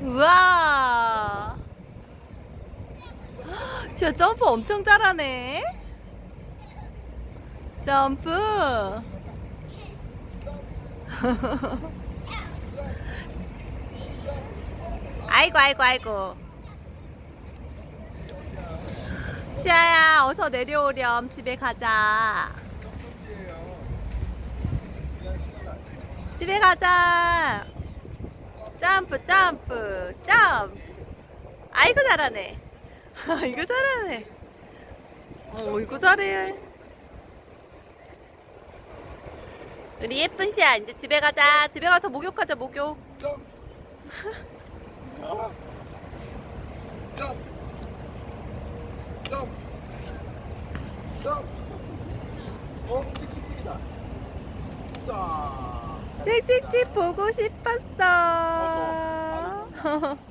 우와. 진짜 점프 엄청 잘하네. 점프. 아이고 아이고 아이고. 시아야 어서 내려오렴 집에 가자. 집에 가자. 점프 점프 점프. 아이고 잘하네. 이거 잘하네. 어 이거 잘해. 우리 예쁜 시아 이제 집에 가자. 집에 가서 목욕하자 목욕. 어, 찍찍찍이다. 자. 찍찍찍 보고 싶었어. 呵呵。